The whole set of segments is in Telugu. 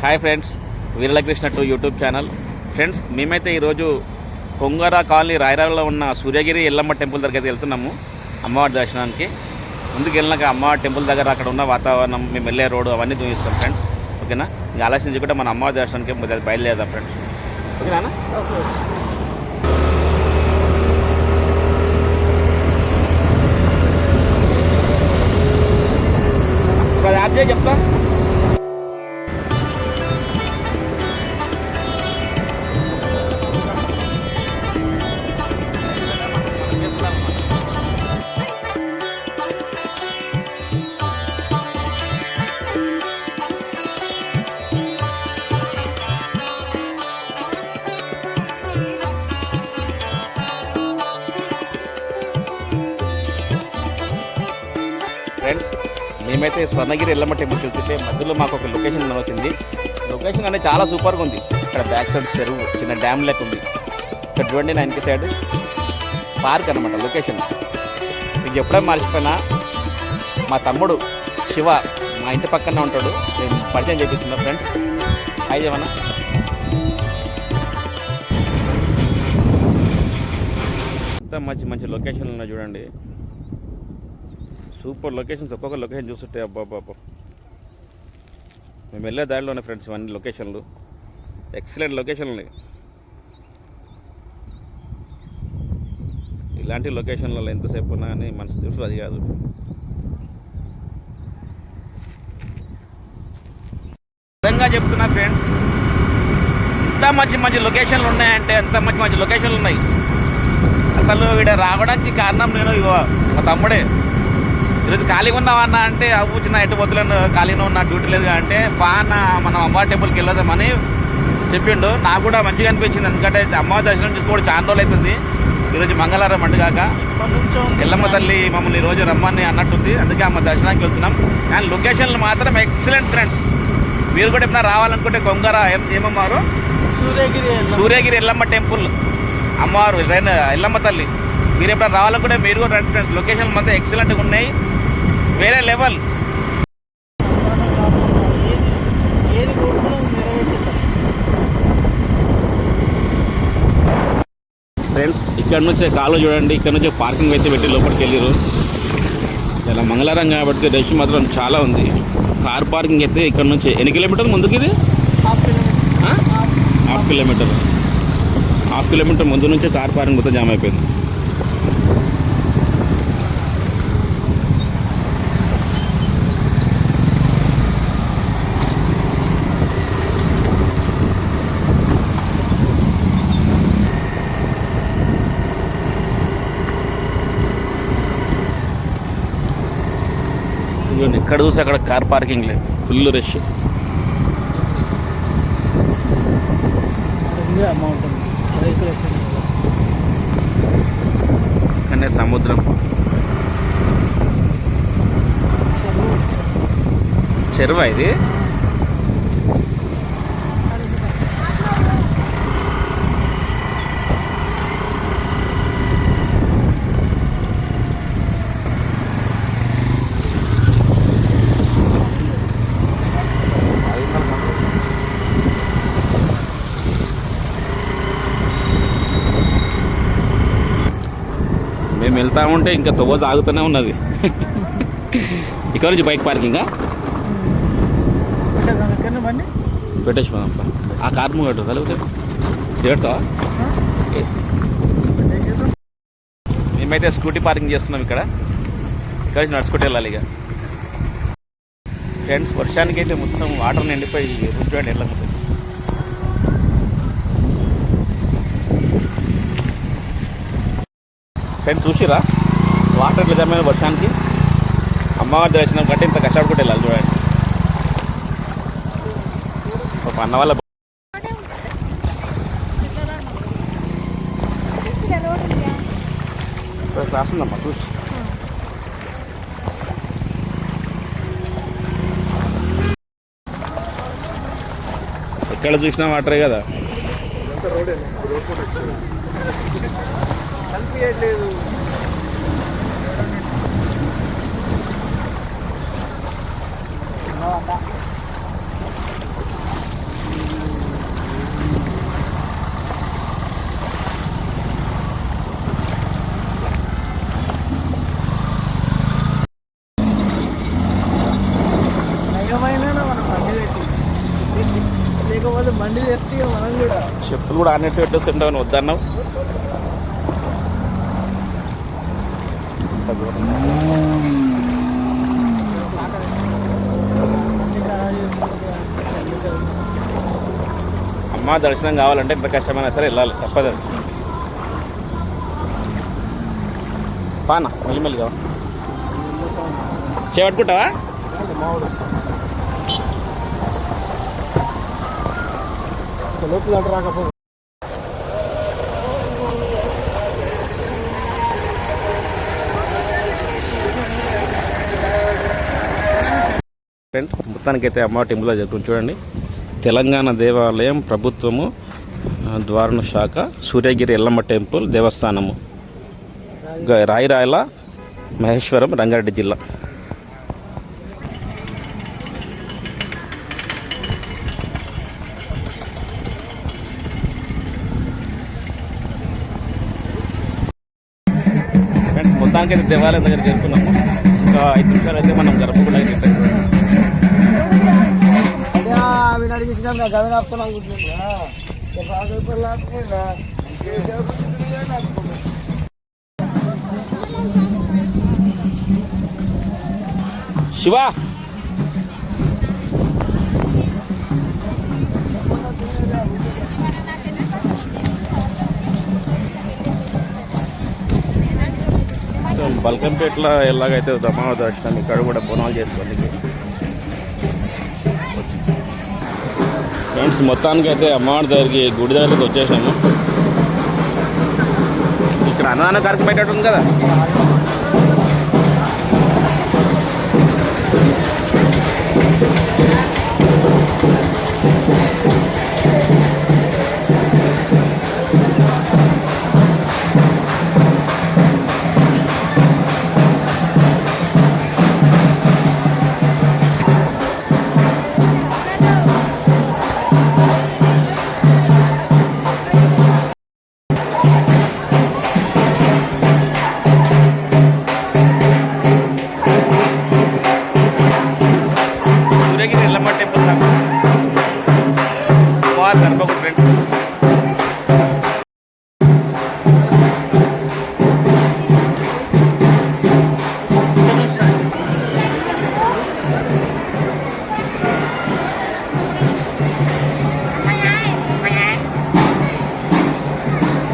హాయ్ ఫ్రెండ్స్ వీరలకృష్ణ టూ యూట్యూబ్ ఛానల్. ఫ్రెండ్స్ మేమైతే ఈరోజు కొంగర కాలనీ రాయరాలో ఉన్న సూర్యగిరి ఎల్లమ్మ టెంపుల్ దగ్గరికి అయితే వెళ్తున్నాము అమ్మవారి దర్శనానికి. ముందుకు వెళ్ళినాక అమ్మవారి టెంపుల్ దగ్గర అక్కడ ఉన్న వాతావరణం మేము వెళ్ళే రోడ్డు అవన్నీ చూపిస్తాం ఫ్రెండ్స్. ఓకేనా? ఇంకా ఆలోచన చేయకుండా మన అమ్మవారి దర్శనానికి మొదలు బయలుదేరదాం ఫ్రెండ్స్. ఓకేనా? చెప్తా. మేమైతే స్వర్ణగిరి ఎల్లమ్మ టెంపుల్కి వెళ్తుంటే మధ్యలో మాకు ఒక లొకేషన్ వచ్చింది లొకేషన్ అనేది చాలా సూపర్గా ఉంది. ఇక్కడ బ్యాక్ సైడ్ చెరువు చిన్న డ్యామ్ లెక్క ఉంది. ఇక్కడ చూడండి నా ఇంటి సైడ్ పార్క్ అనమాట లొకేషన్ మీకు ఎప్పుడైనా మర్చిపోయినా మా తమ్ముడు శివ మా ఇంటి పక్కనే ఉంటాడు. నేను పరిచయం చేపిస్తున్నా ఫ్రెండ్స్ హాయ్ దేవన్నా మంచి మంచి లొకేషన్లు ఉన్నాయి చూడండి. సూపర్ లొకేషన్స్ ఒక్కొక్క లొకేషన్ చూస్తుంటే అబ్బా మేము వెళ్ళే దారిలోనే ఫ్రెండ్స్ ఇవన్నీ లొకేషన్లు. ఎక్సలెంట్ లొకేషన్లు ఉన్నాయి. ఇలాంటి లొకేషన్లలో ఎంతసేపు ఉన్నా కానీ మనసు తెలుసు అది కాదు. నిజంగా చెప్తున్నా ఫ్రెండ్స్ ఎంత మంచి మంచి లొకేషన్లు ఉన్నాయంటే ఎంత మంచి మంచి లొకేషన్లు ఉన్నాయి. అసలు వీడ రావడానికి కారణం నేను ఇగో మా తమ్ముడే. ఈరోజు ఖాళీగా ఉన్నావన్నా అంటే అవ్వు చిన్న ఎటు పోతులను ఖాళీగా ఉన్నా డ్యూటీ లేదు అంటే అన్న మనం అమ్మవారి టెంపుల్కి వెళ్ళదామని చెప్పిండు. నాకు కూడా మంచిగా అనిపించింది. ఎందుకంటే అమ్మవారి దర్శనం చేసుకోవడం చాలా రోజులు అవుతుంది ఈరోజు మంగళవారం పండుగాక ఎల్లమ్మ తల్లి మమ్మల్ని ఈరోజు రమ్మని అన్నట్టుంది. అందుకే అమ్మ దర్శనానికి వెళ్తున్నాం. కానీ లొకేషన్లు మాత్రం ఎక్సలెంట్ ఫ్రెండ్స్. మీరు కూడా ఎప్పుడైనా రావాలనుకుంటే కొంగర ఏమమ్మారు సూర్యగిరి సూర్యగిరి ఎల్లమ్మ టెంపుల్. అమ్మవారు ఎల్లమ్మ తల్లి. మీరు ఎప్పుడైనా రావాలనుకుంటే మీరు కూడా రండి ఫ్రెండ్స్. లొకేషన్ మొత్తం ఎక్సలెంట్గా ఉన్నాయి. వేరే లెవెల్. ఫ్రెండ్స్ ఇక్కడ నుంచే కాలు చూడండి. ఇక్కడ నుంచే పార్కింగ్ అయితే పెట్టి లోపలికి వెళ్ళారు ఇలా మంగళవారం కాబట్టి రష్ మాత్రం చాలా ఉంది. కార్ పార్కింగ్ అయితే ఇక్కడ నుంచి. ఎన్ని కిలోమీటర్ ముందుకు ఇది హాఫ్ కిలోమీటర్. ఆ? Half kilometre. హాఫ్ కిలోమీటర్ ముందు నుంచే కార్ పార్కింగ్ మొత్తం జామ్ అయిపోయింది. ఎక్కడ చూసి అక్కడ కార్ పార్కింగ్ లేదు. ఫుల్ రష్ ఇక్కడనే సముద్రం. చెరువు ఇది? మేము వెళ్తా ఉంటే ఇంకా తువ్వ సాగుతూనే ఉన్నది. ఇక్కడ నుంచి బైక్ పార్కింగా? పెట్టేసి పోదాంపా. ఆ కార్ ముంగట కలిగితే దిగడతావా మేమైతే స్కూటీ పార్కింగ్ చేస్తున్నాం ఇక్కడ. ఇక్కడ నుంచి నడుచుకుంటూ వెళ్ళాలి ఇక. ఫ్రెండ్స్ వర్షానికి అయితే మొత్తం వాటర్ నిండిపోయి రూట్ చూడండి వెళ్ళకపోతే ఫ్రెండ్ చూసిరా? వాటర్ నిజమైన వర్షానికి? అమ్మవారి దర్శనం కంటే ఇంత కష్టపడుకుంటే వెళ్ళాలి చూడండి. ఒక అన్న వాళ్ళ క్లాస్ ఉందమ్మా చూసి ఎక్కడ చూసినా వాటరే కదా. కనిపించట్లేదు. లేకపోతే బండి తెస్తే మనం కూడా. చెప్పులు కూడా ఆనేసి పెట్టేసి ఉంటామని వద్దన్నావు. అంత ఘోరం. అమ్మ దర్శనం కావాలంటే ఎంత కష్టమైనా సరే వెళ్ళాలి తప్పదు. పానా మెల్లిమెల్లిగా చేపట్టుకుంటావా? మామిడి వస్తుంది లోపల అటు రాకపోతే ఫ్రెండ్ మొత్తానికైతే అమ్మ టెంపుల్లో జరుగుతుంది. చూడండి. తెలంగాణ దేవాలయం ప్రభుత్వము ద్వారణ శాఖ సూర్యగిరి ఎల్లమ్మ టెంపుల్ దేవస్థానము. రాయిరాయల మహేశ్వరం రంగారెడ్డి జిల్లా. మొత్తానికి మొత్తానికైతే దేవాలయం దగ్గర చేరుకున్నాము ఇంకా ఐదు నిమిషాలు అయితే మనం గర్భగుడి అయితే అవి నడిపించినాం నా గవి రూపాయలు లాక్కున్నా శివ! బల్కంపేటలో ఎలాగైతే దమావ దర్శనం ఇక్కడ కూడా బోనాలు చేసుకోండి ఫ్రెండ్స్ మొత్తానికి అయితే అమ్మవారి దగ్గరికి గుడి దగ్గరికి వచ్చేసాము ఇక్కడ అన్నదాన కార్యక్రమం పెట్టేట్టు ఉంది కదా?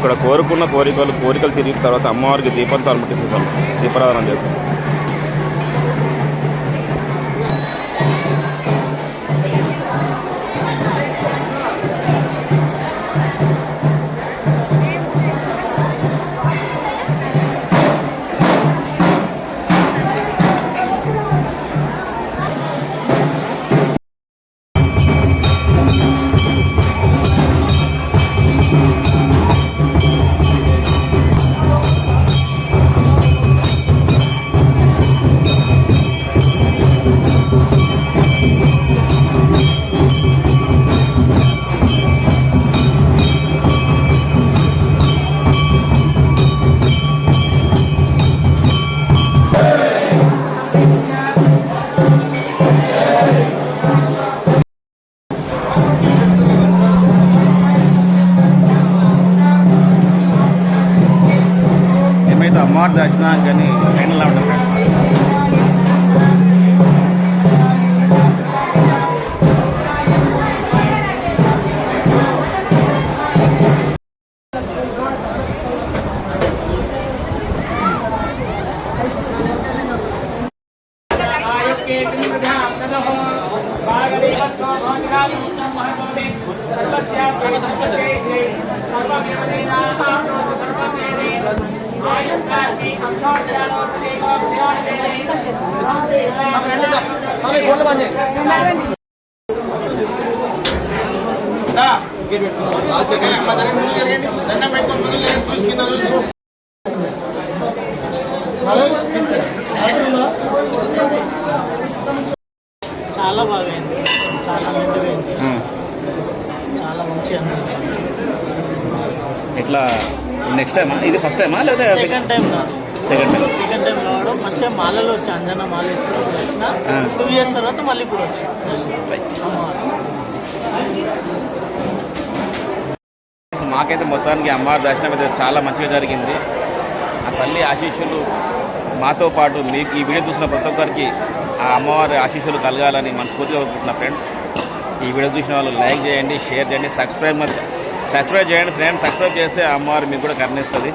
ఇక్కడ కోరుకున్న కోరికలు కోరికలు తిరిగిన తర్వాత అమ్మవారికి దీపం అనుమతిస్తారు దీపారాధన చేస్తాం. ఏమైతే దర్శనానికి కానీ ఫైనల్ అవడం చాలా బాగా అయింది చాలా నిండుగా అయింది చాలా మంచిగా అనిపించింది ఎట్లా? నెక్స్ట్ టైమా ఇది ఫస్ట్ టైమా లేదా సెకండ్ టైం కాదు. సెకండ్ టైం సెకండ్ టైం రావడం ఫస్ట్ టైం మాలలో వచ్చి అంజనా మాల వచ్చిన. టూ ఇయర్స్ తర్వాత మళ్ళీ ఇప్పుడు వచ్చి మాకైతే మొత్తానికి అమ్మవారి దర్శనం అయితే చాలా మంచిగా జరిగింది. ఆ తల్లి ఆశీస్సులు మాతో పాటు మీకు ఈ వీడియో చూసిన ప్రతి ఒక్కరికి ఆ అమ్మవారి ఆశీస్సులు కలగాలని మనస్ఫూర్తిగా కోరుకుంటున్నా ఫ్రెండ్స్. ఈ వీడియో చూసిన వాళ్ళు లైక్ చేయండి షేర్ చేయండి సబ్స్క్రైబ్ సబ్స్క్రైబ్ చేయండి ఫ్రెండ్స్. సబ్స్క్రైబ్ చేస్తే అమ్మవారు మీకు కూడా కరుణిస్తుంది.